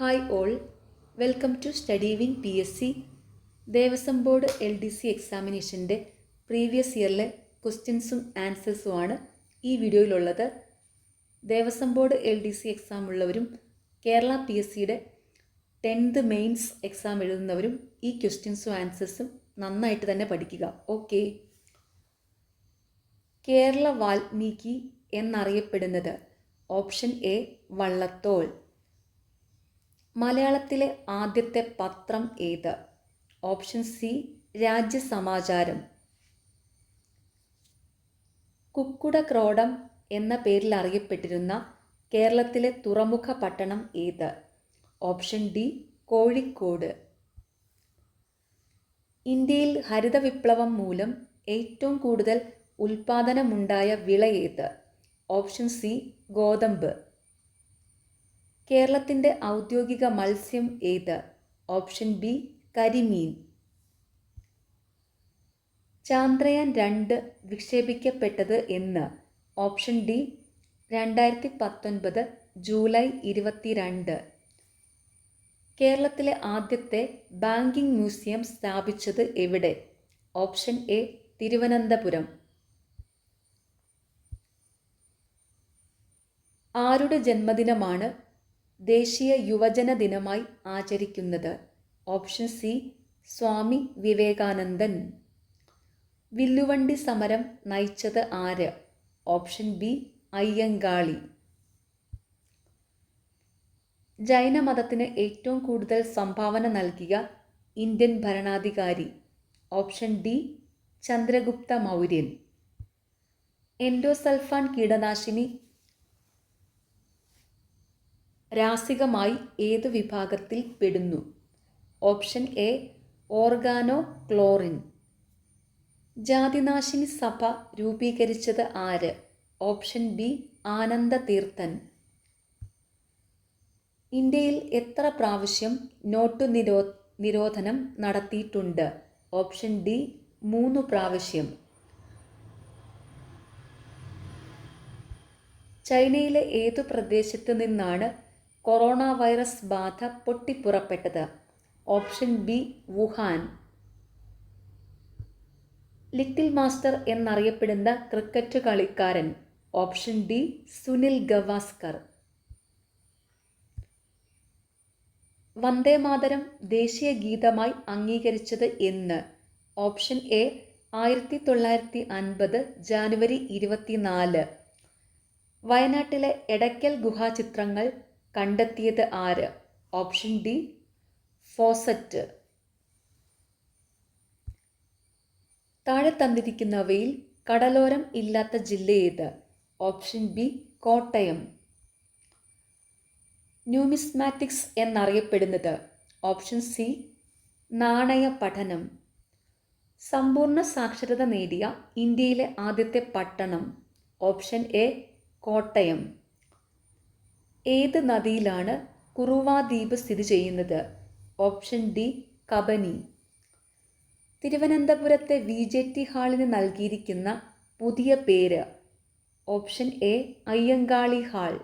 Hi all welcome to study win P S C Devaswom board L D C എക്സാമിനേഷൻ്റെ previous ഇയറിലെ ക്വസ്റ്റ്യൻസും ആൻസേഴ്സുമാണ് ഈ വീഡിയോയിലുള്ളത് Devaswom board L D C exam ഉള്ളവരും Kerala P S സിയുടെ tenth mains exam എഴുതുന്നവരും ഈ ക്വസ്റ്റ്യൻസും ആൻസേഴ്സും നന്നായിട്ട് തന്നെ പഠിക്കുക ഓക്കെ കേരള വാൽമീകി എന്നറിയപ്പെടുന്നത് ഓപ്ഷൻ എ വള്ളത്തോൾ മലയാളത്തിലെ ആദ്യത്തെ പത്രം ഏത് ഓപ്ഷൻ സി രാജ്യസമാചാരം കുക്കുട ക്രോഡം എന്ന പേരിൽ അറിയപ്പെട്ടിരുന്ന കേരളത്തിലെ തുറമുഖ പട്ടണം ഏത് ഓപ്ഷൻ ഡി കോഴിക്കോട് ഇന്ത്യയിൽ ഹരിത വിപ്ലവം മൂലം ഏറ്റവും കൂടുതൽ ഉൽപാദനമുണ്ടായ വിള ഏത് ഓപ്ഷൻ സി ഗോതമ്പ് കേരളത്തിൻ്റെ ഔദ്യോഗിക മത്സ്യം ഏത് ഓപ്ഷൻ ബി കരിമീൻ ചാന്ദ്രയാൻ രണ്ട് വിക്ഷേപിക്കപ്പെട്ടത് എന്ന് ഓപ്ഷൻ ഡി രണ്ടായിരത്തി പത്തൊൻപത് ജൂലൈ ഇരുപത്തിരണ്ട് കേരളത്തിലെ ആദ്യത്തെ ബാങ്കിംഗ് മ്യൂസിയം സ്ഥാപിച്ചത് എവിടെ ഓപ്ഷൻ എ തിരുവനന്തപുരം ആരുടെ ജന്മദിനമാണ് ദേശീയ യുവജന ദിനമായി ആചരിക്കുന്നത് ഓപ്ഷൻ സി സ്വാമി വിവേകാനന്ദൻ വില്ലുവണ്ടി സമരം നയിച്ചത് ആര് ഓപ്ഷൻ ബി അയ്യങ്കാളി ജൈനമതത്തിന് ഏറ്റവും കൂടുതൽ സംഭാവന നൽകിയ ഇന്ത്യൻ ഭരണാധികാരി option D Chandragupta Mauryan endosulfan കീടനാശിനി രാസികമായി ഏത് വിഭാഗത്തിൽ പെടുന്നു ഓപ്ഷൻ എ ഓർഗാനോ ക്ലോറിൻ ജാതിനാശിനി സഭ രൂപീകരിച്ചത് ആര് ഓപ്ഷൻ ബി ആനന്ദ തീർത്ഥൻ ഇന്ത്യയിൽ എത്ര പ്രാവശ്യം നോട്ടു നിരോ നിരോധനം നടത്തിയിട്ടുണ്ട് ഓപ്ഷൻ ഡി മൂന്ന് പ്രാവശ്യം ചൈനയിലെ ഏതു പ്രദേശത്തു നിന്നാണ് കൊറോണ വൈറസ് ബാധ പൊട്ടിപ്പുറപ്പെട്ടത് option B Wuhan little master എന്നറിയപ്പെടുന്ന ക്രിക്കറ്റ് കളിക്കാരൻ ഓപ്ഷൻ ഡി സുനിൽ ഗവാസ്കർ മാതരം ദേശീയ ഗീതമായി അംഗീകരിച്ചത് എന്ന് ഓപ്ഷൻ എ ആയിരത്തി തൊള്ളായിരത്തി അൻപത് ജാനുവരി ഇരുപത്തിനാല് വയനാട്ടിലെ എടയ്ക്കൽ ഗുഹാചിത്രങ്ങൾ കണ്ടെത്തിയത് ആര് ഓപ്ഷൻ ഡി ഫോസറ്റ് താഴെ തന്നിരിക്കുന്നവയിൽ കടലോരം ഇല്ലാത്ത ജില്ലയേത് ഓപ്ഷൻ ബി കോട്ടയം ന്യൂമിസ്മാറ്റിക്സ് എന്നറിയപ്പെടുന്നത് ഓപ്ഷൻ സി നാണയ പഠനം സമ്പൂർണ്ണ സാക്ഷരത നേടിയ ഇന്ത്യയിലെ ആദ്യത്തെ പട്ടണം ഓപ്ഷൻ എ കോട്ടയം ഏത് നദിയിലാണ് കുറുവ ദ്വീപ് സ്ഥിതി ചെയ്യുന്നത് ഓപ്ഷൻ ഡി കബനി തിരുവനന്തപുരത്തെ വി ജെ ടി ഹാളിന് നൽകിയിരിക്കുന്ന പുതിയ പേര് ഓപ്ഷൻ എ അയ്യങ്കാളി ഹാൾ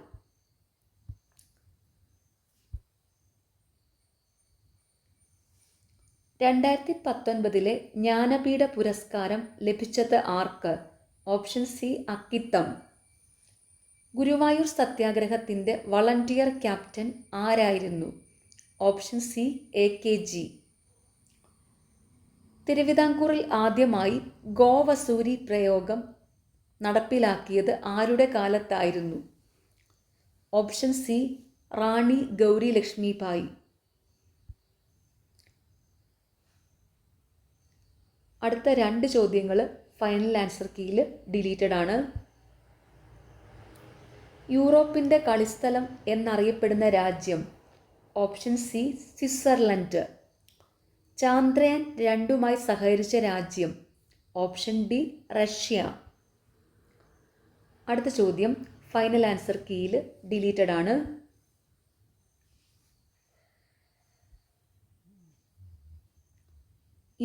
രണ്ടായിരത്തി പത്തൊൻപതിലെ ജ്ഞാനപീഠ പുരസ്കാരം ലഭിച്ചത് ആർക്ക് ഓപ്ഷൻ സി അക്കിത്തം ഗുരുവായൂർ സത്യാഗ്രഹത്തിൻ്റെ വളണ്ടിയർ ക്യാപ്റ്റൻ ആരായിരുന്നു option C A K G തിരുവിതാംകൂറിൽ ആദ്യമായി ഗോവസൂരി പ്രയോഗം നടപ്പിലാക്കിയത് ആരുടെ കാലത്തായിരുന്നു ഓപ്ഷൻ സി റാണി ഗൗരി ലക്ഷ്മിഭായി അടുത്ത രണ്ട് ചോദ്യങ്ങൾ ഫൈനൽ ആൻസർ കീയിൽ ഡിലീറ്റഡ് ആണ് യൂറോപ്പിൻ്റെ കളിസ്ഥലം എന്നറിയപ്പെടുന്ന രാജ്യം ഓപ്ഷൻ സി സ്വിറ്റ്സർലൻഡ് ചാന്ദ്രയാൻ രണ്ടുമായി സഹകരിച്ച രാജ്യം ഓപ്ഷൻ ഡി റഷ്യ അടുത്ത ചോദ്യം ഫൈനൽ ആൻസർ കീയിൽ ഡിലീറ്റഡ് ആണ്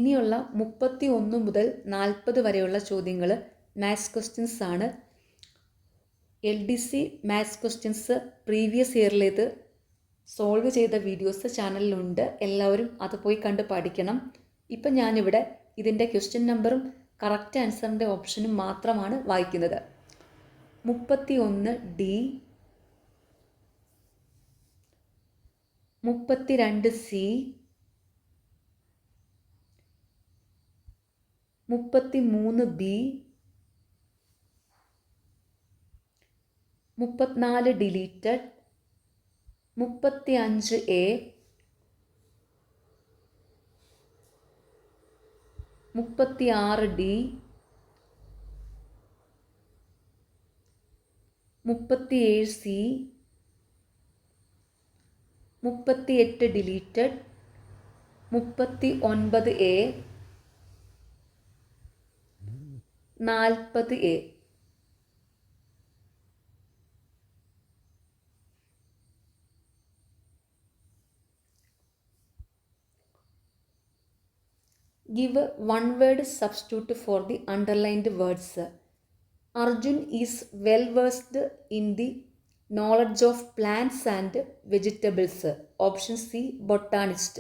ഇനിയുള്ള മുപ്പത്തി ഒന്ന് മുതൽ നാൽപ്പത് വരെയുള്ള ചോദ്യങ്ങൾ മാത്സ് ക്വസ്റ്റ്യൻസ് ആണ് L D C maths questions previous ഇയറിലേത് solve ചെയ്ത വീഡിയോസ് ചാനലിലുണ്ട് എല്ലാവരും അത് പോയി കണ്ട് പഠിക്കണം ഇപ്പം ഞാനിവിടെ ഇതിൻ്റെ ക്വസ്റ്റ്യൻ നമ്പറും കറക്റ്റ് ആൻസറിൻ്റെ ഓപ്ഷനും മാത്രമാണ് വായിക്കുന്നത് മുപ്പത്തി ഒന്ന് ഡി മുപ്പത്തി രണ്ട് സി മുപ്പത്തി മൂന്ന് ബി മുപ്പത്തിനാല് ഡിലീറ്റഡ് മുപ്പത്തി അഞ്ച് എ മുപ്പത്തി ആറ് ഡി മുപ്പത്തിയേഴ് സി മുപ്പത്തിയെട്ട് ഡിലീറ്റഡ് മുപ്പത്തി ഒൻപത് എ നാൽപ്പത് A give one word substitute for the underlined words. Arjun is well versed in the knowledge of plants and vegetables. Option C, botanist.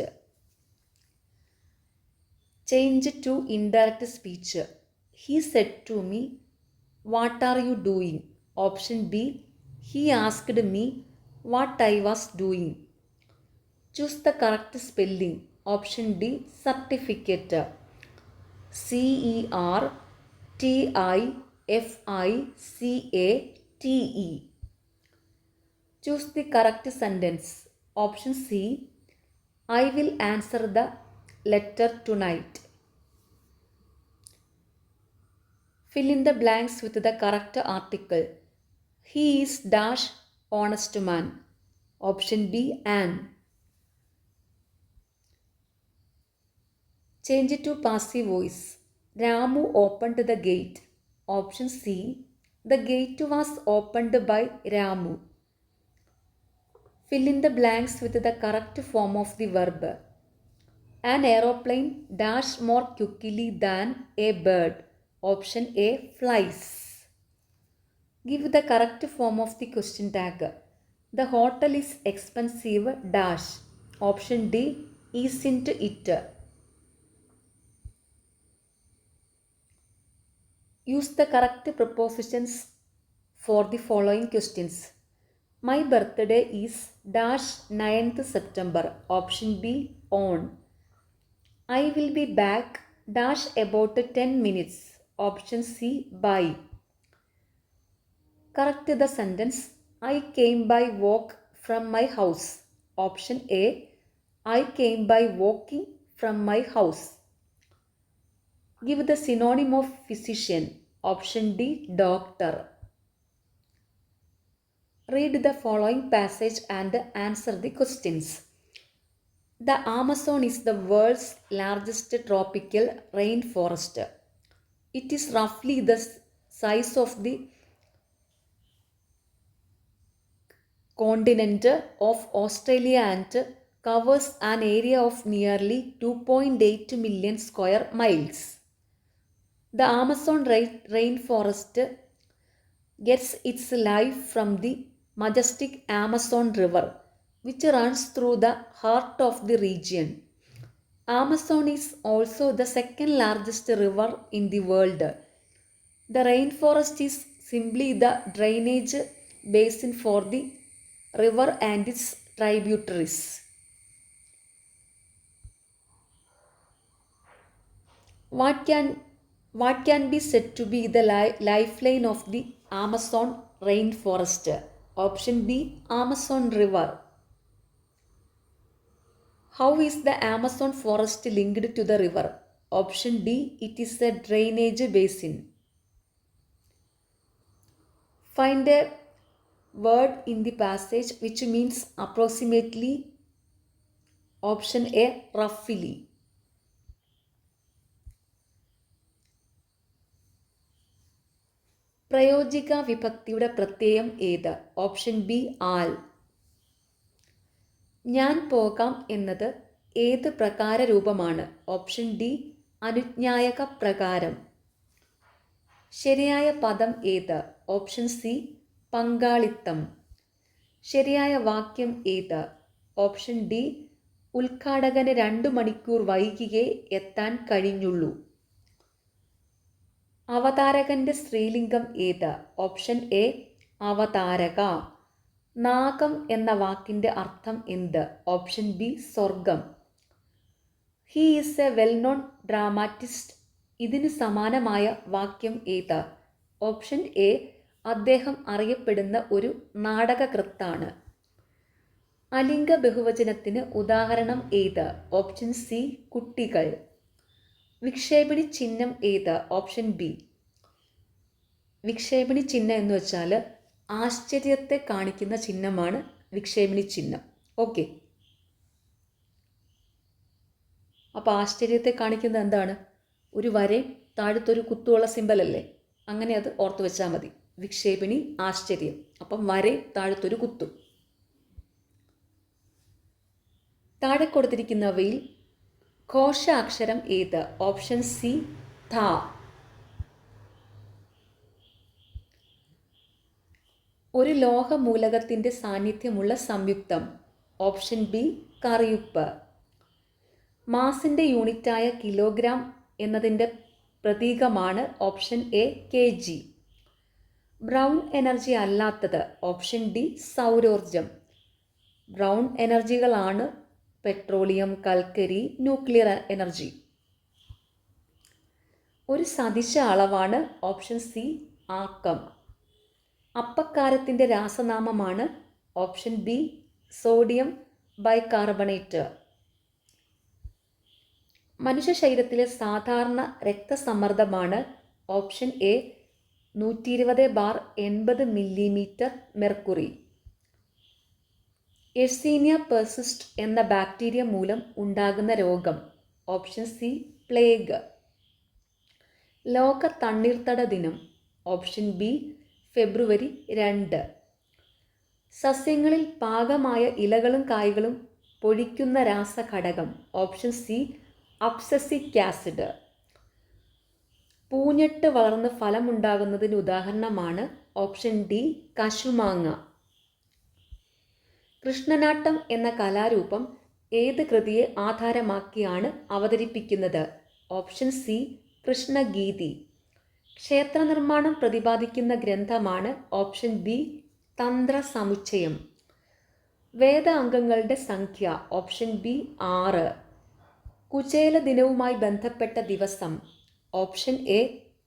Change to indirect speech. He said to me, What are you doing? Option B, he asked me what I was doing. Choose the correct spelling. Option D, certificate. CERTIFICATE. Choose the correct sentence. Option C, I will answer the letter tonight. Fill in the blanks with the correct article. He is dash honest man. Option B, an. Change it to passive voice. Ramu opened the gate. Option C. The gate was opened by Ramu. Fill in the blanks with the correct form of the verb. An aeroplane dashed more quickly than a bird. Option A. Flies. Give the correct form of the question tag. The hotel is expensive dash. Option D. Isn't it? Use the correct prepositions for the following questions. My birthday is -9th September. Option B. On. I will be back about 10 minutes. Option C. By. Correct the sentence. I came by walk from my house. Option A. I came by walking from my house. Give the synonym of physician. Option D, doctor. Read the following passage and answer the questions. The Amazon is the world's largest tropical rainforest. It is roughly the size of the continent of Australia and covers an area of nearly 2.8 million square miles. The Amazon rainforest gets its life from the majestic Amazon River, which runs through the heart of the region. Amazon is also the second largest river in the world. The rainforest is simply the drainage basin for the river and its tributaries. What can what can be said to be the lifeline of the Amazon rainforest? Option B Amazon River. How is the Amazon forest linked to the river? Option B, It is a drainage basin. Find a word in the passage which means approximately. Option A Roughly. പ്രയോജിക വിഭക്തിയുടെ പ്രത്യയം ഏത് option B ആൽ ഞാൻ പോകാം എന്നത് ഏത് പ്രകാര രൂപമാണ് ഓപ്ഷൻ ഡി അനുജ്ഞായക പ്രകാരം ശരിയായ പദം ഏത് ഓപ്ഷൻ സി പങ്കാളിത്തം ശരിയായ വാക്യം ഏത് ഓപ്ഷൻ ഡി ഉദ്ഘാടകന് രണ്ടു മണിക്കൂർ വൈകിയേ എത്താൻ കഴിഞ്ഞുള്ളൂ അവതാരകൻ്റെ സ്ത്രീലിംഗം ഏത് ഓപ്ഷൻ എ അവതാരക നാഗം എന്ന വാക്കിൻ്റെ അർത്ഥം എന്ത് ഓപ്ഷൻ ബി സ്വർഗം he is a well known dramatist ഇതിന് സമാനമായ വാക്യം ഏത് ഓപ്ഷൻ എ അദ്ദേഹം അറിയപ്പെടുന്ന ഒരു നാടകകൃത്താണ് അലിംഗ ബഹുവചനത്തിന് ഉദാഹരണം ഏത് ഓപ്ഷൻ സി കുട്ടികൾ വിക്ഷേപണി ചിഹ്നം ഏത് ഓപ്ഷൻ ബി വിക്ഷേപണി ചിഹ്നം എന്ന് വെച്ചാൽ ആശ്ചര്യത്തെ കാണിക്കുന്ന ചിഹ്നമാണ് വിക്ഷേപണി ചിഹ്നം ഓക്കെ അപ്പോൾ ആശ്ചര്യത്തെ കാണിക്കുന്നത് എന്താണ് ഒരു വരെ താഴത്തൊരു കുത്തുള്ള സിമ്പലല്ലേ അങ്ങനെ അത് ഓർത്തു വെച്ചാൽ മതി വിക്ഷേപിണി ആശ്ചര്യം അപ്പം വരെ താഴത്തൊരു കുത്തു താഴെ കൊടുത്തിരിക്കുന്നവയിൽ ഘോഷാക്ഷരം ഏത് ഓപ്ഷൻ സി ധ ഒരു ലോഹ മൂലകത്തിൻ്റെ സാന്നിധ്യമുള്ള സംയുക്തം ഓപ്ഷൻ ബി കറിയുപ്പ് മാസിൻ്റെ യൂണിറ്റായ കിലോഗ്രാം എന്നതിൻ്റെ പ്രതീകമാണ് option A K G brown energy അല്ലാത്തത് ഓപ്ഷൻ ഡി സൗരോർജം ബ്രൗൺ എനർജികളാണ് പെട്രോളിയം കൽക്കരി ന്യൂക്ലിയർ എനർജി ഒരു സദിശ അളവാണ് ഓപ്ഷൻ സി ആക്കം അപ്പക്കാരത്തിൻ്റെ രാസനാമമാണ് ഓപ്ഷൻ ബി സോഡിയം ബൈകാർബണേറ്റ് മനുഷ്യ ശരീരത്തിലെ സാധാരണ രക്തസമ്മർദ്ദമാണ് ഓപ്ഷൻ എ നൂറ്റി ഇരുപത് ബാർ എൺപത് മില്ലിമീറ്റർ മെർക്കുറി എഴ്സീനിയ പെർസിസ്റ്റ് എന്ന ബാക്ടീരിയ മൂലം ഉണ്ടാകുന്ന രോഗം ഓപ്ഷൻ സി പ്ലേഗ് ലോക തണ്ണീർത്തട ദിനം ഓപ്ഷൻ ബി ഫെബ്രുവരി രണ്ട് സസ്യങ്ങളിൽ പാകമായ ഇലകളും കായ്കളും പൊഴിക്കുന്ന രാസഘടകം ഓപ്ഷൻ സി അപ്സസിക് ആസിഡ് പൂഞ്ഞെട്ട് വളർന്ന് ഫലമുണ്ടാകുന്നതിന് ഉദാഹരണമാണ് ഓപ്ഷൻ ഡി കശുമാങ്ങ കൃഷ്ണനാട്ടം എന്ന കലാരൂപം ഏത് കൃതിയെ ആധാരമാക്കിയാണ് അവതരിപ്പിക്കുന്നത് ഓപ്ഷൻ സി കൃഷ്ണഗീതി ക്ഷേത്രനിർമ്മാണം പ്രതിപാദിക്കുന്ന ഗ്രന്ഥമാണ് ഓപ്ഷൻ ബി തന്ത്ര സമുച്ചയം വേദ അംഗങ്ങളുടെ സംഖ്യ ഓപ്ഷൻ ബി ആറ് കുചേല ദിനവുമായി ബന്ധപ്പെട്ട ദിവസം ഓപ്ഷൻ എ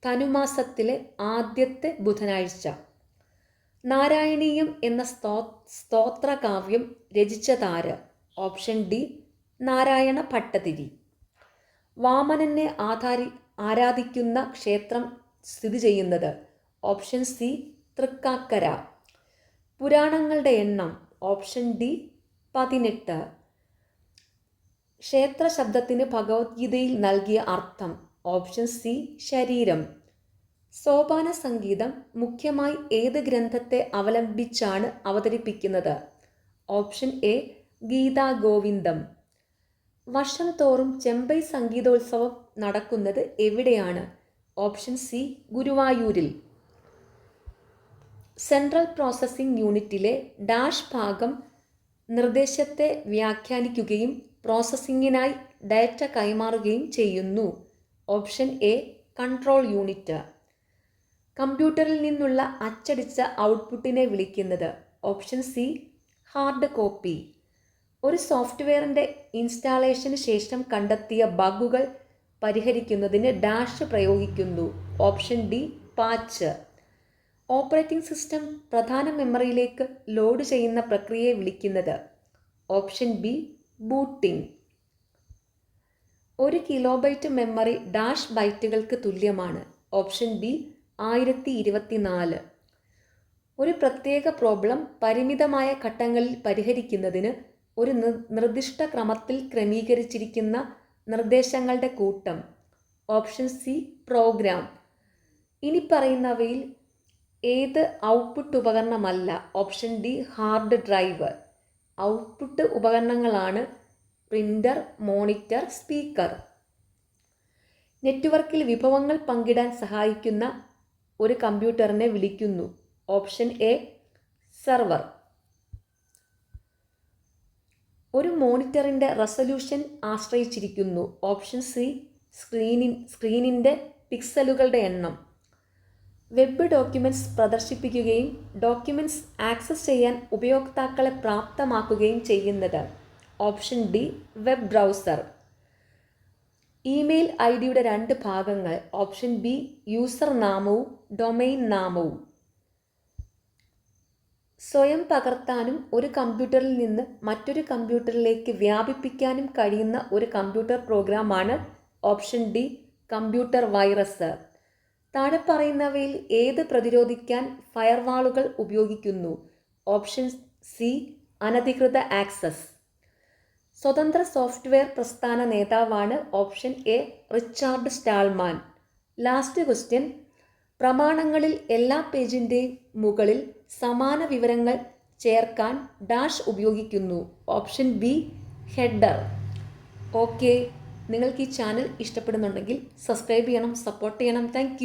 ധനുമാസത്തിലെ ആദ്യത്തെ ബുധനാഴ്ച നാരായണീയം എന്ന സ്തോ സ്തോത്രകാവ്യം രചിച്ചതാര് ഓപ്ഷൻ ഡി നാരായണ ഭട്ടതിരി വാമനനെ ആധാരി ആരാധിക്കുന്ന ക്ഷേത്രം സ്ഥിതി ചെയ്യുന്നത് ഓപ്ഷൻ സി തൃക്കാക്കര പുരാണങ്ങളുടെ എണ്ണം ഓപ്ഷൻ ഡി പതിനെട്ട് ക്ഷേത്ര ശബ്ദത്തിന് ഭഗവത്ഗീതയിൽ നൽകിയ അർത്ഥം ഓപ്ഷൻ സി ശരീരം സോപാന സംഗീതം മുഖ്യമായി ഏത് ഗ്രന്ഥത്തെ അവലംബിച്ചാണ് അവതരിപ്പിക്കുന്നത് ഓപ്ഷൻ എ ഗീതാ ഗോവിന്ദം വർഷം തോറും ചെമ്പൈ സംഗീതോത്സവം നടക്കുന്നത് എവിടെയാണ് ഓപ്ഷൻ സി ഗുരുവായൂരിൽ സെൻട്രൽ പ്രോസസ്സിംഗ് യൂണിറ്റിലെ ഡാഷ് ഭാഗം നിർദ്ദേശത്തെ വ്യാഖ്യാനിക്കുകയും പ്രോസസ്സിംഗിനായി ഡാറ്റ കൈമാറുകയും ചെയ്യുന്നു ഓപ്ഷൻ എ കൺട്രോൾ യൂണിറ്റ് കമ്പ്യൂട്ടറിൽ നിന്നുള്ള അച്ചടിച്ച ഔട്ട്പുട്ടിനെ വിളിക്കുന്നത് ഓപ്ഷൻ സി ഹാർഡ് കോപ്പി ഒരു സോഫ്റ്റ്വെയറിൻ്റെ ഇൻസ്റ്റാളേഷന് ശേഷം കണ്ടെത്തിയ ബഗുകൾ പരിഹരിക്കുന്നതിന് ഡാഷ് പ്രയോഗിക്കുന്നു option D patch operating system പ്രധാന മെമ്മറിയിലേക്ക് ലോഡ് ചെയ്യുന്ന പ്രക്രിയയെ വിളിക്കുന്നത് ഓപ്ഷൻ ബി ബൂട്ടിംഗ് ഒരു കിലോബൈറ്റ് മെമ്മറി ഡാഷ് ബൈറ്റുകൾക്ക് തുല്യമാണ് ഓപ്ഷൻ ബി ആയിരത്തി ഇരുപത്തിനാല് ഒരു പ്രത്യേക പ്രോബ്ലം പരിമിതമായ ഘട്ടങ്ങളിൽ പരിഹരിക്കുന്നതിന് ഒരു നിർദ്ദിഷ്ട ക്രമത്തിൽ ക്രമീകരിച്ചിരിക്കുന്ന നിർദ്ദേശങ്ങളുടെ കൂട്ടം ഓപ്ഷൻ സി പ്രോഗ്രാം ഇനി പറയുന്നവയിൽ ഏത് output ഉപകരണമല്ല option D hard drive output ഉപകരണങ്ങളാണ് പ്രിൻ്റർ മോണിറ്റർ സ്പീക്കർ നെറ്റ്വർക്കിൽ വിഭവങ്ങൾ പങ്കിടാൻ സഹായിക്കുന്ന ഒരു കമ്പ്യൂട്ടറിനെ വിളിക്കുന്നു ഓപ്ഷൻ എ സെർവർ ഒരു മോണിറ്ററിൻ്റെ റെസൊല്യൂഷൻ ആശ്രയിച്ചിരിക്കുന്നു ഓപ്ഷൻ സി സ്ക്രീനിൻ സ്ക്രീനിൻ്റെ പിക്സലുകളുടെ എണ്ണം വെബ് ഡോക്യുമെൻറ്റ്സ് പ്രദർശിപ്പിക്കുകയും ഡോക്യുമെൻറ്റ്സ് ആക്സസ് ചെയ്യാൻ ഉപയോക്താക്കളെ പ്രാപ്തമാക്കുകയും ചെയ്യുന്നത് option D web browser email I ഡിയുടെ രണ്ട് ഭാഗങ്ങൾ ഓപ്ഷൻ ബി യൂസർ നാമവും ഡൊമൈൻ നാമവും സ്വയം പകർത്താനും ഒരു കമ്പ്യൂട്ടറിൽ നിന്ന് മറ്റൊരു കമ്പ്യൂട്ടറിലേക്ക് വ്യാപിപ്പിക്കാനും കഴിയുന്ന ഒരു കമ്പ്യൂട്ടർ പ്രോഗ്രാമാണ് ഓപ്ഷൻ ഡി കമ്പ്യൂട്ടർ വൈറസ് താഴെ പറയുന്നവയിൽ ഏത് പ്രതിരോധിക്കാൻ ഫയർവാളുകൾ ഉപയോഗിക്കുന്നു ഓപ്ഷൻ സി അനധികൃത ആക്സസ് സ്വതന്ത്ര സോഫ്റ്റ്വെയർ പ്രസ്ഥാന നേതാവാണ് option A Richard Stallman last question പ്രമാണങ്ങളിൽ എല്ലാ പേജിൻ്റെയും മുകളിൽ സമാന വിവരങ്ങൾ ചേർക്കാൻ ഡാഷ് ഉപയോഗിക്കുന്നു ഓപ്ഷൻ ബി ഹെഡർ ഓക്കെ നിങ്ങൾക്ക് ഈ ചാനൽ ഇഷ്ടപ്പെടുന്നുണ്ടെങ്കിൽ സബ്സ്ക്രൈബ് ചെയ്യണം സപ്പോർട്ട് ചെയ്യണം താങ്ക്